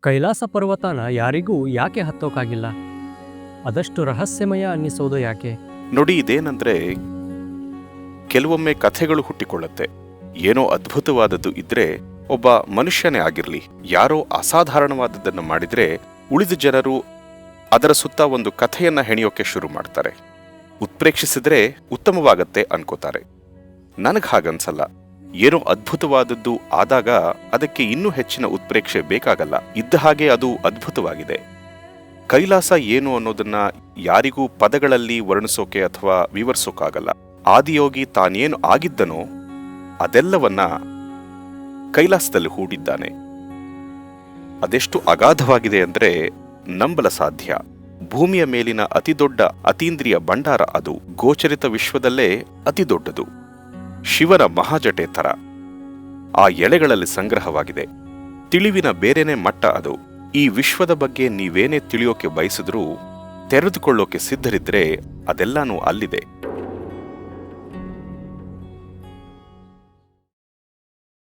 ಕೈಲಾಸ ಪರ್ವತನ ಯಾರಿಗೂ ಯಾಕೆ ಹತ್ತೋಕಾಗಿಲ್ಲ? ಅದಷ್ಟು ರಹಸ್ಯಮಯ ಅನ್ನಿಸೋದು ಯಾಕೆ? ನೋಡಿ, ಇದೇನಂದ್ರೆ ಕೆಲವೊಮ್ಮೆ ಕಥೆಗಳು ಹುಟ್ಟಿಕೊಳ್ಳುತ್ತೆ. ಏನೋ ಅದ್ಭುತವಾದದ್ದು ಇದ್ರೆ ಒಬ್ಬ ಮನುಷ್ಯನೇ ಆಗಿರ್ಲಿ, ಯಾರೋ ಅಸಾಧಾರಣವಾದದ್ದನ್ನು ಮಾಡಿದ್ರೆ ಉಳಿದ ಜನರು ಅದರ ಸುತ್ತ ಒಂದು ಕಥೆಯನ್ನ ಹೆಣೆಯೋಕೆ ಶುರು ಮಾಡ್ತಾರೆ. ಉತ್ಪ್ರೇಕ್ಷಿಸಿದ್ರೆ ಉತ್ತಮವಾಗತ್ತೆ ಅನ್ಕೋತಾರೆ. ನನಗ್ ಹಾಗನ್ಸಲ್ಲ. ಏನೋ ಅದ್ಭುತವಾದದ್ದು ಆದಾಗ ಅದಕ್ಕೆ ಇನ್ನೂ ಹೆಚ್ಚಿನ ಉತ್ಪ್ರೇಕ್ಷೆ ಬೇಕಾಗಲ್ಲ. ಇದ್ದ ಹಾಗೆ ಅದು ಅದ್ಭುತವಾಗಿದೆ. ಕೈಲಾಸ ಏನು ಅನ್ನೋದನ್ನ ಯಾರಿಗೂ ಪದಗಳಲ್ಲಿ ವರ್ಣಿಸೋಕೆ ಅಥವಾ ವಿವರಿಸೋಕ್ಕಾಗಲ್ಲ ಆದಿಯೋಗಿ ತಾನೇನು ಆಗಿದ್ದನೋ ಅದೆಲ್ಲವನ್ನ ಕೈಲಾಸದಲ್ಲಿ ಹೂಡಿದ್ದಾನೆ. ಅದೆಷ್ಟು ಅಗಾಧವಾಗಿದೆ ಅಂದರೆ ನಂಬಲ ಸಾಧ್ಯ. ಭೂಮಿಯ ಮೇಲಿನ ಅತಿದೊಡ್ಡ ಅತೀಂದ್ರಿಯ ಭಂಡಾರ ಅದು ಗೋಚರಿತ ವಿಶ್ವದಲ್ಲೇ ಅತಿದೊಡ್ಡದು. ಶಿವನ ಮಹಾಜಟೆ ಥರ. ಆ ಎಳೆಗಳಲ್ಲಿ ಸಂಗ್ರಹವಾಗಿದೆ. ತಿಳಿವಿನ ಬೇರೆನೇ ಮಟ್ಟ ಅದು. ಈ ವಿಶ್ವದ ಬಗ್ಗೆ ನೀವೇನೇ ತಿಳಿಯೋಕೆ ಬಯಸಿದ್ರೂ ತೆರೆದುಕೊಳ್ಳೋಕೆ ಸಿದ್ಧರಿದ್ರೆ ಅದೆಲ್ಲಾನು ಅಲ್ಲಿದೆ.